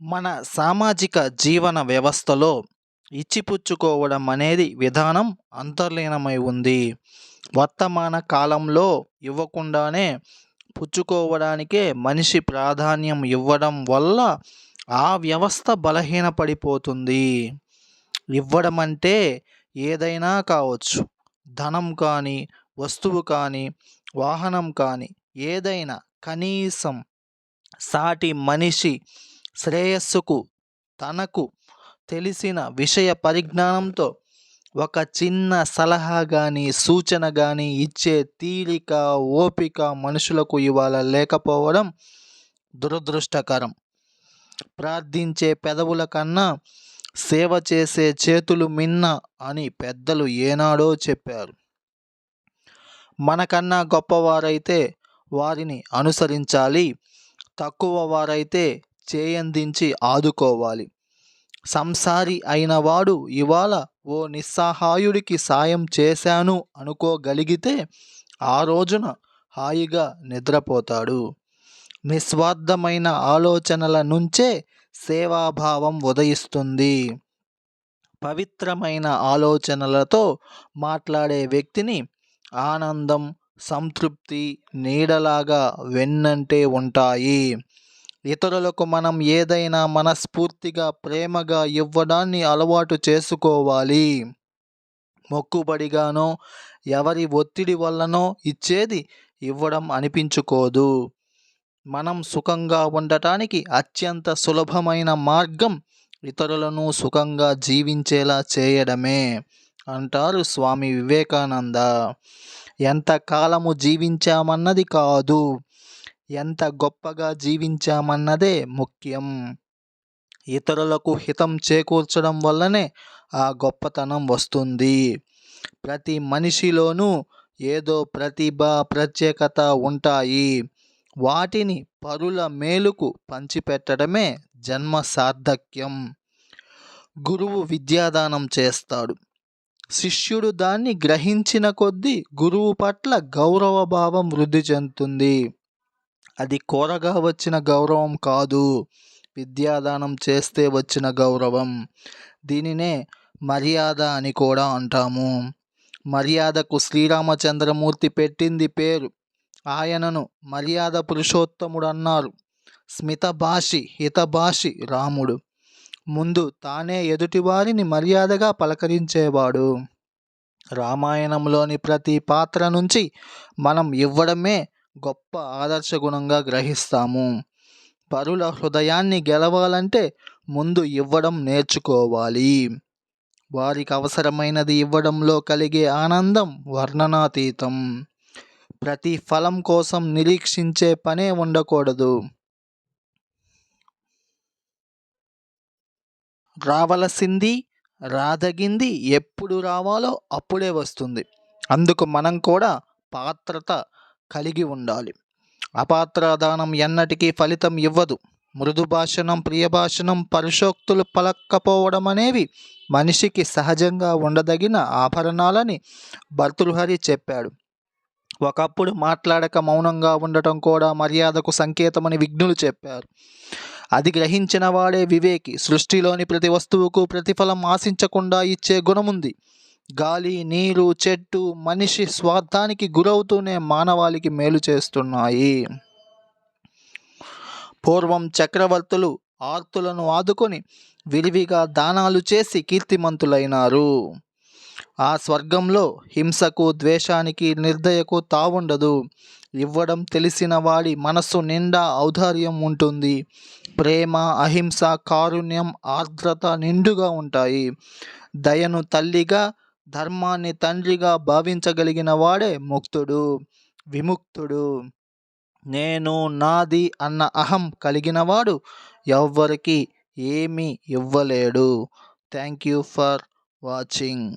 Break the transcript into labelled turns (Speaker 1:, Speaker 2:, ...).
Speaker 1: మన సామాజిక జీవన వ్యవస్థలో ఇచ్చిపుచ్చుకోవడం అనేది విధానం అంతర్లీనమై ఉంది. వర్తమాన కాలంలో ఇవ్వకుండానే పుచ్చుకోవడానికే మనిషి ప్రాధాన్యం ఇవ్వడం వల్ల ఆ వ్యవస్థ బలహీనపడిపోతుంది. ఇవ్వడం అంటే ఏదైనా కావచ్చు. ధనం కానీ వస్తువు కానీ వాహనం కానీ ఏదైనా కనీసం సాటి మనిషి శ్రేయస్సుకు తనకు తెలిసిన విషయ పరిజ్ఞానంతో ఒక చిన్న సలహా కానీ సూచన కానీ ఇచ్చే తీరిక ఓపిక మనుషులకు ఇవాళ లేకపోవడం దురదృష్టకరం. ప్రార్థించే పెదవుల కన్నా సేవ చేసే చేతులు మిన్న అని పెద్దలు ఏనాడో చెప్పారు. మనకన్నా గొప్పవారైతే వారిని అనుసరించాలి తక్కువ వారైతే చేయందించి ఆదుకోవాలి. సంసారి అయినవాడు ఇవాళ ఓ నిస్సహాయుడికి సాయం చేశాను అనుకోగలిగితే ఆ రోజున హాయిగా నిద్రపోతాడు. నిస్వార్థమైన ఆలోచనల నుంచే సేవాభావం ఉదయిస్తుంది. పవిత్రమైన ఆలోచనలతో మాట్లాడే వ్యక్తిని ఆనందం సంతృప్తి నీడలాగా వెన్నంటే ఉంటాయి. ఇతరులకు మనం ఏదైనా మనస్ఫూర్తిగా ప్రేమగా ఇవ్వడాన్ని అలవాటు చేసుకోవాలి. మొక్కుబడిగానో ఎవరి ఒత్తిడి వల్లనో ఇచ్చేది ఇవ్వడం అనిపించుకోదు. మనం సుఖంగా ఉండటానికి అత్యంత సులభమైన మార్గం ఇతరులను సుఖంగా జీవించేలా చేయడమే అంటారు స్వామి వివేకానంద. ఎంత కాలము జీవించామన్నది కాదు. ఎంత గొప్పగా జీవించామన్నదే ముఖ్యం. ఇతరులకు హితం చేకూర్చడం వల్లనే ఆ గొప్పతనం వస్తుంది. ప్రతి మనిషిలోనూ ఏదో ప్రతిభ ప్రత్యేకత ఉంటాయి. వాటిని పరుల మేలుకు పంచిపెట్టడమే జన్మ సార్థక్యం. గురువు విద్యాదానం చేస్తాడు. శిష్యుడు దాన్ని గ్రహించిన కొద్దీ గురువు పట్ల గౌరవ భావం వృద్ధి చెందుతుంది. అది కోరగా వచ్చిన గౌరవం కాదు. విద్యాదానం చేస్తే వచ్చిన గౌరవం. దీనినే మర్యాద అని కూడా అంటాము. మర్యాదకు శ్రీరామచంద్రమూర్తి పెట్టింది పేరు. ఆయనను మర్యాద పురుషోత్తముడు అన్నారు స్మిత భాషి హితభాషి రాముడు. ముందు తానే ఎదుటివారిని మర్యాదగా పలకరించేవాడు. రామాయణంలోని ప్రతి పాత్ర నుంచి మనం ఇవ్వడమే గొప్ప ఆదర్శ గుణంగా గ్రహిస్తాము. పరుల హృదయాన్ని గెలవాలంటే ముందు ఇవ్వడం నేర్చుకోవాలి. వారికి అవసరమైనది ఇవ్వడంలో కలిగే ఆనందం వర్ణనాతీతం. ప్రతి ఫలం కోసం నిరీక్షించే పనే ఉండకూడదు. రావలసింది రాదగింది ఎప్పుడు రావాలో అప్పుడే వస్తుంది. అందుకు మనం కూడా పాత్రత కలిగి ఉండాలి. అపాత్రదానం ఎన్నటికీ ఫలితం ఇవ్వదు. మృదు భాషణం ప్రియభాషణం పరుషోక్తులు పలక్కపోవడం అనేవి మనిషికి సహజంగా ఉండదగిన ఆభరణాలని భర్తృహరి చెప్పాడు. ఒకప్పుడు మాట్లాడక మౌనంగా ఉండటం కూడా మర్యాదకు సంకేతమని విఘ్నులు చెప్పారు. అది గ్రహించిన వాడే వివేకి సృష్టిలోని ప్రతి వస్తువుకు ప్రతిఫలం ఆశించకుండా ఇచ్చే గుణముంది. గాలి నీరు చెట్టు మనిషి స్వార్థానికి గురవుతూనే మానవాళికి మేలు చేస్తున్నాయి. పూర్వం చక్రవర్తులు ఆర్తులను ఆదుకొని విరివిగా దానాలు చేసి కీర్తిమంతులైనారు. ఆ స్వర్గంలో హింసకు ద్వేషానికి నిర్దయకు తావుండదు. ఇవ్వడం తెలిసిన వాడి మనస్సు నిండా ఔదార్యం ఉంటుంది. ప్రేమ అహింస కారుణ్యం ఆర్ద్రత నిండుగా ఉంటాయి. దయను తల్లిగా ధర్మాన్ని తండ్రిగా భావించగలిగిన వాడే ముక్తుడు విముక్తుడు. నేను నాది అన్న అహం కలిగినవాడు ఎవ్వరికి ఏమీ ఇవ్వలేడు. Thank you for watching.